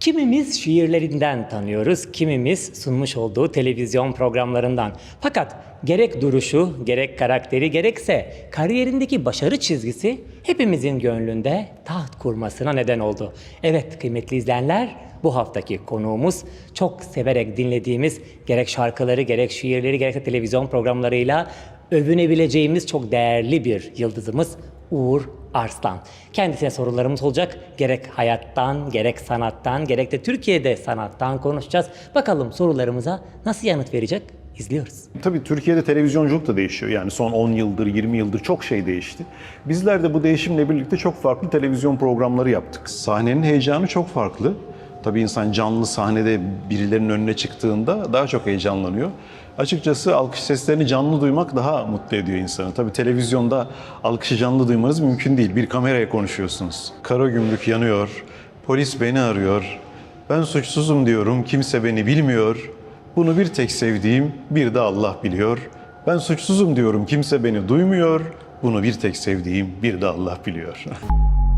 Kimimiz şiirlerinden tanıyoruz, kimimiz sunmuş olduğu televizyon programlarından. Fakat gerek duruşu, gerek karakteri, gerekse kariyerindeki başarı çizgisi hepimizin gönlünde taht kurmasına neden oldu. Evet kıymetli izleyenler, bu haftaki konuğumuz çok severek dinlediğimiz gerek şarkıları, gerek şiirleri, gerekse televizyon programlarıyla övünebileceğimiz çok değerli bir yıldızımız Uğur Arslan. Kendisine sorularımız olacak. Gerek hayattan, gerek sanattan, gerek de Türkiye'de sanattan konuşacağız. Bakalım sorularımıza nasıl yanıt verecek? İzliyoruz. Tabii Türkiye'de televizyonculuk da değişiyor. Yani son 10 yıldır, 20 yıldır çok şey değişti. Bizler de bu değişimle birlikte çok farklı televizyon programları yaptık. Sahnenin heyecanı çok farklı. Tabii insan canlı sahnede birilerinin önüne çıktığında daha çok heyecanlanıyor. Açıkçası alkış seslerini canlı duymak daha mutlu ediyor insanı. Tabii televizyonda alkışı canlı duymanız mümkün değil. Bir kameraya konuşuyorsunuz. Kara gümrük yanıyor, polis beni arıyor. Ben suçsuzum diyorum, kimse beni bilmiyor. Bunu bir tek sevdiğim bir de Allah biliyor. Ben suçsuzum diyorum, kimse beni duymuyor. Bunu bir tek sevdiğim bir de Allah biliyor.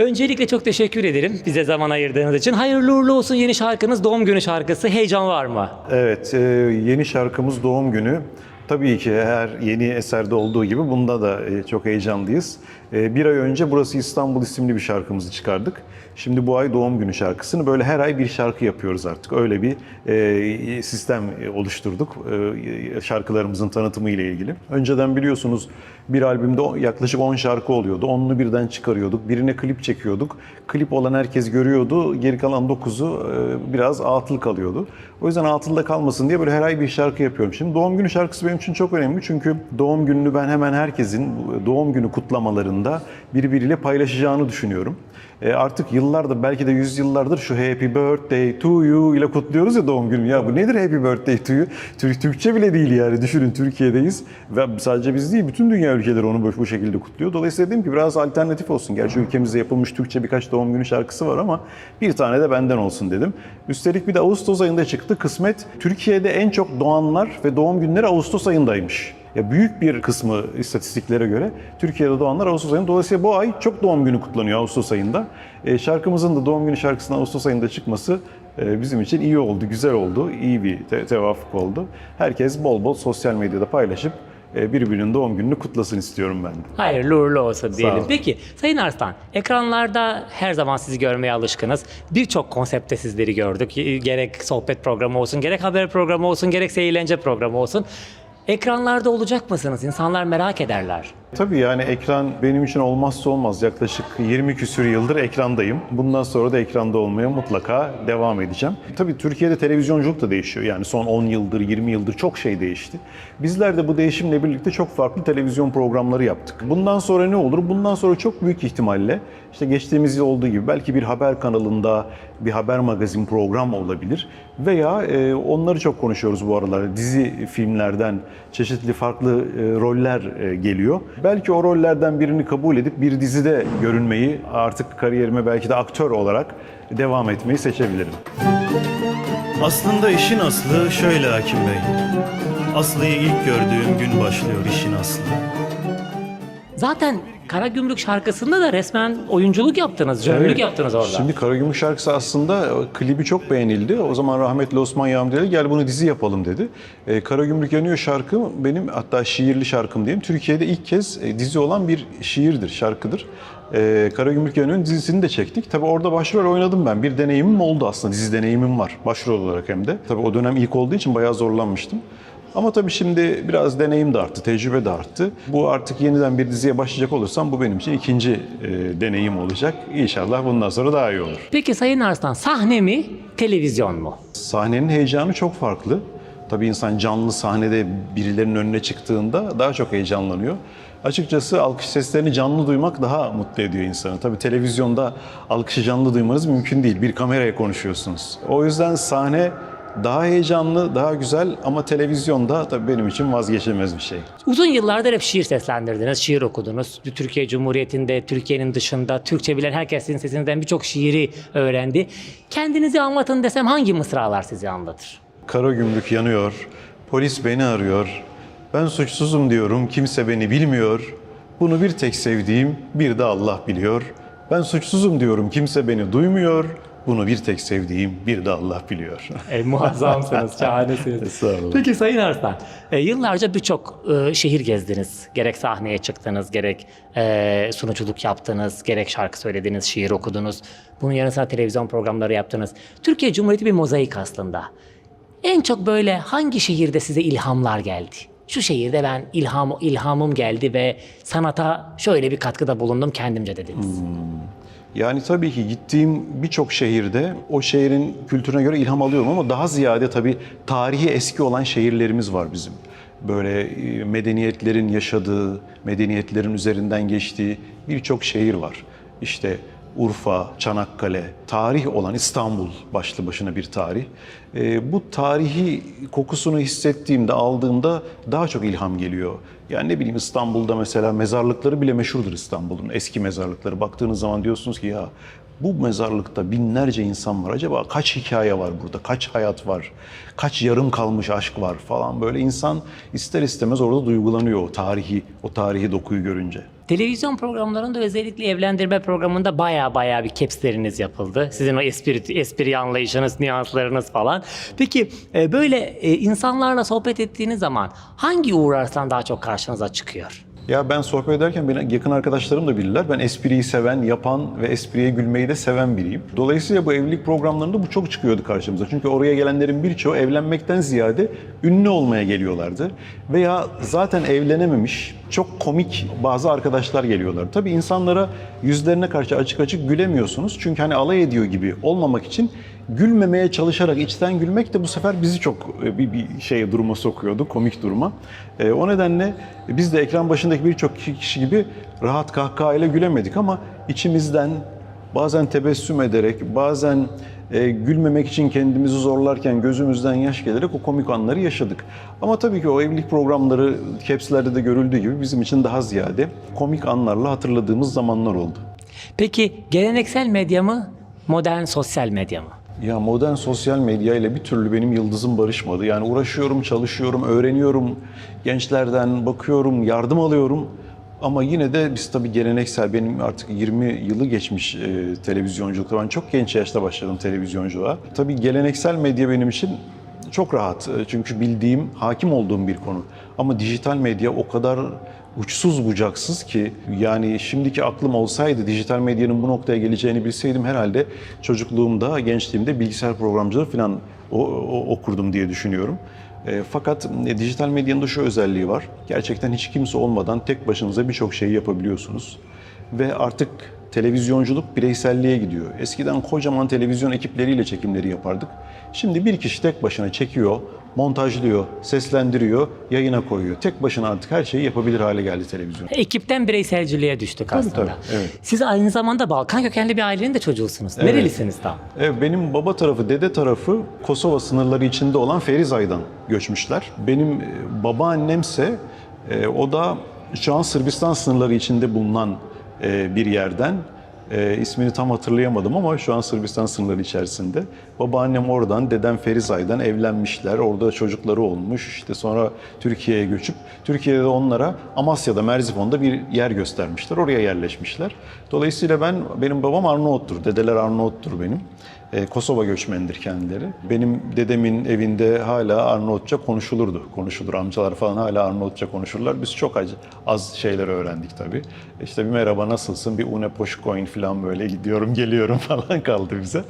Öncelikle çok teşekkür ederim bize zaman ayırdığınız için. Hayırlı uğurlu olsun yeni şarkınız, doğum günü şarkısı. Heyecan var mı? Evet, e, yeni şarkımız Doğum Günü. Tabii ki her yeni eserde olduğu gibi bunda da e, çok heyecanlıyız. E, Bir ay önce Burası İstanbul isimli bir şarkımızı çıkardık. Şimdi bu ay doğum günü şarkısını böyle her ay bir şarkı yapıyoruz artık. Öyle bir e, sistem oluşturduk e, şarkılarımızın tanıtımı ile ilgili. Önceden biliyorsunuz bir albümde yaklaşık 10 şarkı oluyordu. Onunu birden çıkarıyorduk. Birine klip çekiyorduk. Klip olan herkes görüyordu. Geri kalan 9'u e, biraz atıl kalıyordu. O yüzden atılda kalmasın diye böyle her ay bir şarkı yapıyorum. Şimdi doğum günü şarkısı benim için çok önemli. Çünkü doğum gününü ben hemen herkesin doğum günü kutlamalarında birbiriyle paylaşacağını düşünüyorum. E, artık yıllardır belki de yüzyıllardır şu Happy Birthday to you ile kutluyoruz ya doğum günü. Ya bu nedir Happy Birthday to you? Türk Türkçe bile değil yani. Düşünün Türkiye'deyiz ve sadece biz değil bütün dünya ülkeleri onu bu şekilde kutluyor. Dolayısıyla dedim ki biraz alternatif olsun. Gerçi ülkemizde yapılmış Türkçe birkaç doğum günü şarkısı var ama bir tane de benden olsun dedim. Üstelik bir de Ağustos ayında çıktı. Kısmet Türkiye'de en çok doğanlar ve doğum günleri Ağustos ayındaymış. Ya büyük bir kısmı istatistiklere göre Türkiye'de doğanlar Ağustos ayında. Dolayısıyla bu ay çok doğum günü kutlanıyor Ağustos ayında. E, şarkımızın da doğum günü şarkısının Ağustos ayında çıkması e, bizim için iyi oldu, güzel oldu, iyi bir te- tevafuk oldu. Herkes bol bol sosyal medyada paylaşıp e, birbirinin doğum gününü kutlasın istiyorum ben de. Hayırlı uğurlu olsun diyelim. Peki Sayın Arslan, ekranlarda her zaman sizi görmeye alışkınız. Birçok konsepte sizleri gördük. Gerek sohbet programı olsun, gerek haber programı olsun, gerekse eğlence programı olsun. Ekranlarda olacak mısınız? İnsanlar merak ederler. Tabii yani ekran benim için olmazsa olmaz. Yaklaşık 20 küsür yıldır ekrandayım. Bundan sonra da ekranda olmaya mutlaka devam edeceğim. Tabii Türkiye'de televizyonculuk da değişiyor. Yani son 10 yıldır, 20 yıldır çok şey değişti. Bizler de bu değişimle birlikte çok farklı televizyon programları yaptık. Bundan sonra ne olur? Bundan sonra çok büyük ihtimalle işte geçtiğimiz yıl olduğu gibi belki bir haber kanalında bir haber magazin program olabilir. Veya e, onları çok konuşuyoruz bu aralar. Dizi filmlerden çeşitli farklı e, roller e, geliyor. Belki o rollerden birini kabul edip bir dizide görünmeyi artık kariyerime belki de aktör olarak devam etmeyi seçebilirim. Aslında işin aslı şöyle Hakim Bey. Aslı'yı ilk gördüğüm gün başlıyor işin aslı. Zaten Karagümrük şarkısında da resmen oyunculuk yaptınız, jönlük Evet. yaptınız orada. Şimdi Karagümrük şarkısı aslında e, klibi çok beğenildi. O zaman rahmetli Osman Yağmureli gel bunu dizi yapalım dedi. E, Karagümrük Yanıyor şarkı benim hatta şiirli şarkım diyeyim. Türkiye'de ilk kez e, dizi olan bir şiirdir, şarkıdır. E, Karagümrük Yanıyor'un dizisini de çektik. Tabii orada başrol oynadım ben. Bir deneyimim oldu aslında. Dizi deneyimim var. Başrol olarak hem de. Tabii o dönem ilk olduğu için bayağı zorlanmıştım. Ama tabii şimdi biraz deneyim de arttı, tecrübe de arttı. Bu artık yeniden bir diziye başlayacak olursam bu benim için ikinci e, deneyim olacak. İnşallah bundan sonra daha iyi olur. Peki Sayın Arslan, sahne mi, televizyon mu? Sahnenin heyecanı çok farklı. Tabii insan canlı sahnede birilerinin önüne çıktığında daha çok heyecanlanıyor. Açıkçası alkış seslerini canlı duymak daha mutlu ediyor insanı. Tabii televizyonda alkışı canlı duymanız mümkün değil. Bir kameraya konuşuyorsunuz. O yüzden sahne daha heyecanlı, daha güzel ama televizyonda tabii benim için vazgeçilmez bir şey. Uzun yıllardır hep şiir seslendirdiniz, şiir okudunuz. Türkiye Cumhuriyeti'nde, Türkiye'nin dışında, Türkçe bilen herkes sizin sesinizden birçok şiiri öğrendi. Kendinizi anlatın desem hangi mısralar sizi anlatır? Kara gümrük yanıyor, polis beni arıyor. Ben suçsuzum diyorum, kimse beni bilmiyor. Bunu bir tek sevdiğim bir de Allah biliyor. Ben suçsuzum diyorum kimse beni duymuyor. Bunu bir tek sevdiğim bir de Allah biliyor. E, muazzamsınız, şahanesiniz. Estağfurullah. Peki Sayın Arslan, e, yıllarca birçok e, şehir gezdiniz. Gerek sahneye çıktınız, gerek e, sunuculuk yaptınız, gerek şarkı söylediniz, şiir okudunuz. Bunun yanı sıra televizyon programları yaptınız. Türkiye Cumhuriyeti bir mozaik aslında. En çok böyle hangi şehirde size ilhamlar geldi? Şu şehirde ben ilham ilhamım geldi ve sanata şöyle bir katkıda bulundum kendimce dediniz. Yani tabii ki gittiğim birçok şehirde o şehrin kültürüne göre ilham alıyorum ama daha ziyade tabii tarihi eski olan şehirlerimiz var bizim. Böyle e, medeniyetlerin yaşadığı, medeniyetlerin üzerinden geçtiği birçok şehir var. İşte Urfa, Çanakkale, tarih olan İstanbul başlı başına bir tarih. E, bu tarihi kokusunu hissettiğimde, aldığımda daha çok ilham geliyor. Yani ne bileyim İstanbul'da mesela mezarlıkları bile meşhurdur İstanbul'un. Eski mezarlıkları. Baktığınız zaman diyorsunuz ki ya bu mezarlıkta binlerce insan var. Acaba kaç hikaye var burada? Kaç hayat var? Kaç yarım kalmış aşk var falan böyle insan ister istemez orada duygulanıyor o tarihi, o tarihi dokuyu görünce. Televizyon programlarında özellikle evlendirme programında baya baya bir capsleriniz yapıldı. Sizin o espri, espri anlayışınız, nüanslarınız falan. Peki e, böyle e, insanlarla sohbet ettiğiniz zaman hangi Uğur Arslan daha çok karşınıza çıkıyor? Ya ben sohbet ederken beni yakın arkadaşlarım da bilirler. Ben espriyi seven, yapan ve espriye gülmeyi de seven biriyim. Dolayısıyla bu evlilik programlarında bu çok çıkıyordu karşımıza. Çünkü oraya gelenlerin birçoğu evlenmekten ziyade ünlü olmaya geliyorlardı. Veya zaten evlenememiş, çok komik bazı arkadaşlar geliyorlar. Tabii insanlara yüzlerine karşı açık açık gülemiyorsunuz. Çünkü hani alay ediyor gibi olmamak için gülmemeye çalışarak içten gülmek de bu sefer bizi çok e, bir, bir şeye duruma sokuyordu, komik duruma. E, o nedenle biz de ekran başındaki birçok kişi gibi rahat kahkahayla gülemedik ama içimizden bazen tebessüm ederek, bazen e, gülmemek için kendimizi zorlarken gözümüzden yaş gelerek o komik anları yaşadık. Ama tabii ki o evlilik programları capslerde de görüldüğü gibi bizim için daha ziyade komik anlarla hatırladığımız zamanlar oldu. Peki geleneksel medya mı, modern sosyal medya mı? Ya modern sosyal medya ile bir türlü benim yıldızım barışmadı. Yani uğraşıyorum, çalışıyorum, öğreniyorum. Gençlerden bakıyorum, yardım alıyorum. Ama yine de biz tabii geleneksel, benim artık 20 yılı geçmiş e, televizyonculukta. Ben çok genç yaşta başladım televizyonculuğa. Tabii geleneksel medya benim için çok rahat. E, Çünkü bildiğim, hakim olduğum bir konu. Ama dijital medya o kadar uçsuz bucaksız ki yani şimdiki aklım olsaydı dijital medyanın bu noktaya geleceğini bilseydim herhalde çocukluğumda, gençliğimde bilgisayar programcılığı falan o, o- okurdum diye düşünüyorum. E, fakat e, dijital medyanın da şu özelliği var. Gerçekten hiç kimse olmadan tek başınıza birçok şeyi yapabiliyorsunuz. Ve artık televizyonculuk bireyselliğe gidiyor. Eskiden kocaman televizyon ekipleriyle çekimleri yapardık. Şimdi bir kişi tek başına çekiyor, montajlıyor, seslendiriyor, yayına koyuyor. Tek başına artık her şeyi yapabilir hale geldi televizyon. Ekipten bireyselciliğe düştük aslında. tabii, evet. Siz aynı zamanda Balkan kökenli bir ailenin de çocuğusunuz. Nerelisiniz tam? Evet, benim baba tarafı, dede tarafı Kosova sınırları içinde olan Ferizay'dan göçmüşler. Benim e, babaannemse e, o da şu an Sırbistan sınırları içinde bulunan e, bir yerden. E, ismini tam hatırlayamadım ama şu an Sırbistan sınırları içerisinde. Babaannem oradan, dedem Ferizay'dan evlenmişler. Orada çocukları olmuş. İşte sonra Türkiye'ye göçüp Türkiye'de onlara Amasya'da, Merzifon'da bir yer göstermişler. Oraya yerleşmişler. Dolayısıyla ben benim babam Arnavuttur. Dedeler Arnavuttur benim. Ee, Kosova göçmenidir kendileri. Benim dedemin evinde hala Arnavutça konuşulurdu. Konuşulur. Amcalar falan hala Arnavutça konuşurlar. Biz çok az, az şeyler öğrendik tabii. İşte bir merhaba nasılsın, bir une poşkoin falan böyle gidiyorum geliyorum falan kaldı bize.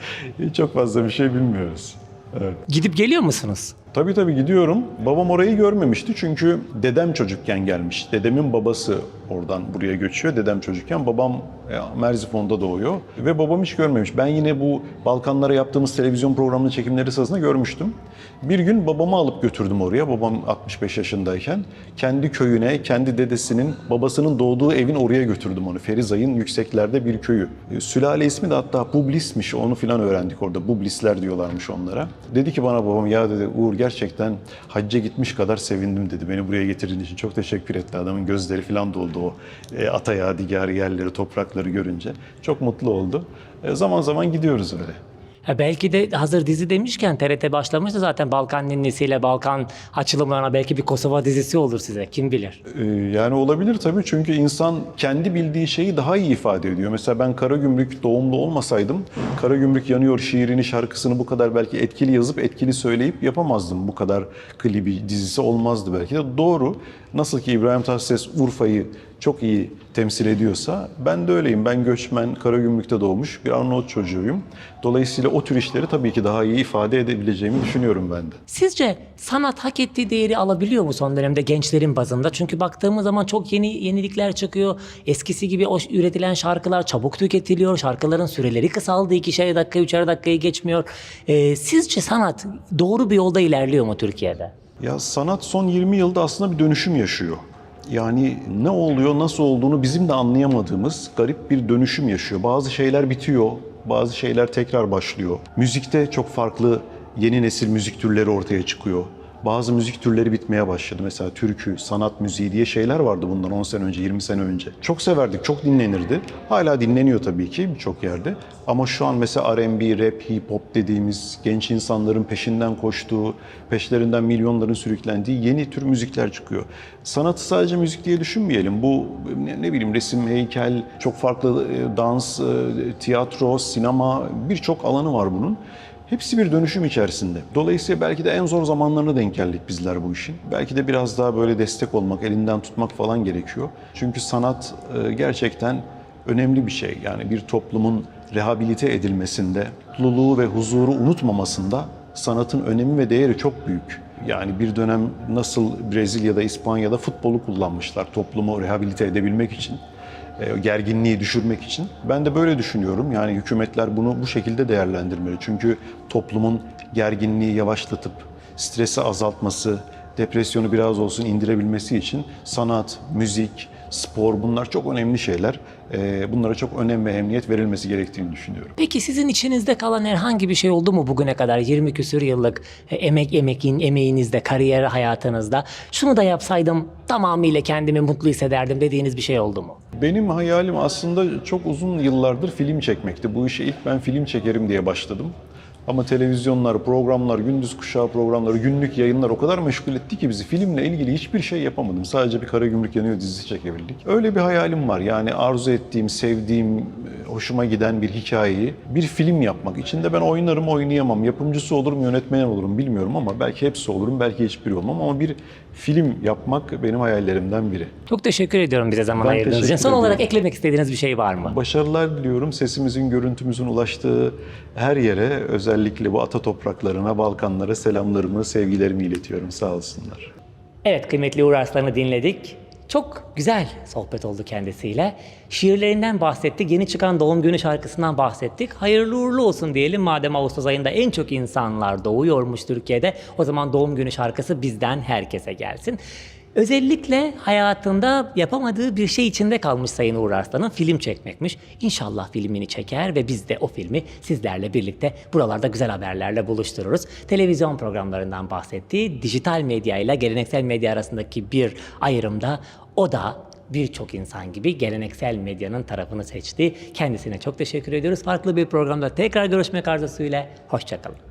Çok fazla bir şey bilmiyoruz. Evet. Gidip geliyor musunuz? Tabii tabii gidiyorum. Babam orayı görmemişti çünkü dedem çocukken gelmiş. Dedemin babası oradan buraya göçüyor. Dedem çocukken babam e, Merzifon'da doğuyor. Ve babam hiç görmemiş. Ben yine bu Balkanlara yaptığımız televizyon programının çekimleri sırasında görmüştüm. Bir gün babamı alıp götürdüm oraya. Babam 65 yaşındayken. Kendi köyüne, kendi dedesinin, babasının doğduğu evin oraya götürdüm onu. Ferizay'ın yükseklerde bir köyü. E, Sülale ismi de hatta Bublis'miş. Onu filan öğrendik orada. Bublisler diyorlarmış onlara. Dedi ki bana babam ya dedi Uğur gerçekten hacca gitmiş kadar sevindim dedi. Beni buraya getirdiğin için çok teşekkür etti. Adamın gözleri filan doldu o e, ata yadigarı yerleri, toprakları görünce. Çok mutlu oldu. E, zaman zaman gidiyoruz öyle. Ha belki de hazır dizi demişken TRT başlamıştı zaten Balkan Ninnisi'yle Balkan açılımlarına belki bir Kosova dizisi olur size kim bilir. Ee, Yani olabilir tabii çünkü insan kendi bildiği şeyi daha iyi ifade ediyor. Mesela ben Karagümrük doğumlu olmasaydım Karagümrük yanıyor şiirini, şarkısını bu kadar belki etkili yazıp etkili söyleyip yapamazdım. Bu kadar klibi, dizisi olmazdı belki de. Doğru. Nasıl ki İbrahim Tatlıses Urfa'yı çok iyi temsil ediyorsa ben de öyleyim. Ben göçmen, Karagümrük'te doğmuş bir Arnavut çocuğuyum. Dolayısıyla o tür işleri tabii ki daha iyi ifade edebileceğimi düşünüyorum ben de. Sizce sanat hak ettiği değeri alabiliyor mu son dönemde gençlerin bazında? Çünkü baktığımız zaman çok yeni yenilikler çıkıyor. Eskisi gibi o üretilen şarkılar çabuk tüketiliyor. Şarkıların süreleri kısaldı. ikişer dakika, üçer dakikayı geçmiyor. Ee, sizce sanat doğru bir yolda ilerliyor mu Türkiye'de? Ya sanat son 20 yılda aslında bir dönüşüm yaşıyor. Yani ne oluyor, nasıl olduğunu bizim de anlayamadığımız garip bir dönüşüm yaşıyor. Bazı şeyler bitiyor, bazı şeyler tekrar başlıyor. Müzikte çok farklı yeni nesil müzik türleri ortaya çıkıyor. Bazı müzik türleri bitmeye başladı. Mesela türkü, sanat müziği diye şeyler vardı bundan 10 sene önce, 20 sene önce. Çok severdik, çok dinlenirdi. Hala dinleniyor tabii ki birçok yerde. Ama şu an mesela R&B, rap, hip hop dediğimiz genç insanların peşinden koştuğu, peşlerinden milyonların sürüklendiği yeni tür müzikler çıkıyor. Sanatı sadece müzik diye düşünmeyelim. Bu ne, ne bileyim resim, heykel, çok farklı e, dans, e, tiyatro, sinema birçok alanı var bunun. Hepsi bir dönüşüm içerisinde. Dolayısıyla belki de en zor zamanlarına denk geldik bizler bu işin. Belki de biraz daha böyle destek olmak, elinden tutmak falan gerekiyor. Çünkü sanat e, gerçekten önemli bir şey. Yani bir toplumun rehabilite edilmesinde, mutluluğu ve huzuru unutmamasında sanatın önemi ve değeri çok büyük. Yani bir dönem nasıl Brezilya'da, İspanya'da futbolu kullanmışlar toplumu rehabilite edebilmek için gerginliği düşürmek için. Ben de böyle düşünüyorum. Yani hükümetler bunu bu şekilde değerlendirmeli. Çünkü toplumun gerginliği yavaşlatıp stresi azaltması, depresyonu biraz olsun indirebilmesi için sanat, müzik, spor bunlar çok önemli şeyler. E, Bunlara çok önem ve emniyet verilmesi gerektiğini düşünüyorum. Peki sizin içinizde kalan herhangi bir şey oldu mu bugüne kadar 20 küsür yıllık e, emek emekin emeğinizde, kariyer hayatınızda şunu da yapsaydım tamamıyla kendimi mutlu hissederdim dediğiniz bir şey oldu mu? Benim hayalim aslında çok uzun yıllardır film çekmekti. Bu işe ilk ben film çekerim diye başladım. Ama televizyonlar, programlar, gündüz kuşağı programları, günlük yayınlar o kadar meşgul etti ki bizi filmle ilgili hiçbir şey yapamadım. Sadece bir Karagümrük Yanıyor dizisi çekebildik. Öyle bir hayalim var. Yani arzu ettiğim, sevdiğim, e, hoşuma giden bir hikayeyi bir film yapmak. İçinde ben oynarım, oynayamam. Yapımcısı olurum, yönetmen olurum bilmiyorum ama belki hepsi olurum, belki hiçbiri olmam. Ama bir film yapmak benim hayallerimden biri. Çok teşekkür ediyorum bize zaman Ben ayırdığınız için. Son olarak eklemek istediğiniz bir şey var mı? Başarılar diliyorum. Sesimizin, görüntümüzün ulaştığı her yere, özellikle bu ata topraklarına, Balkanlara selamlarımı, sevgilerimi iletiyorum. Sağ olsunlar. Evet kıymetli Uğur Arslan'ı dinledik. Çok güzel sohbet oldu kendisiyle. Şiirlerinden bahsettik. Yeni çıkan doğum günü şarkısından bahsettik. Hayırlı uğurlu olsun diyelim. Madem Ağustos ayında en çok insanlar doğuyormuş Türkiye'de. O zaman doğum günü şarkısı bizden herkese gelsin. Özellikle hayatında yapamadığı bir şey içinde kalmış Sayın Uğur Arslan'ın film çekmekmiş. İnşallah filmini çeker ve biz de o filmi sizlerle birlikte buralarda güzel haberlerle buluştururuz. Televizyon programlarından bahsettiği dijital medya ile geleneksel medya arasındaki bir ayrımda o da birçok insan gibi geleneksel medyanın tarafını seçti. Kendisine çok teşekkür ediyoruz. Farklı bir programda tekrar görüşmek arzusuyla. Hoşçakalın.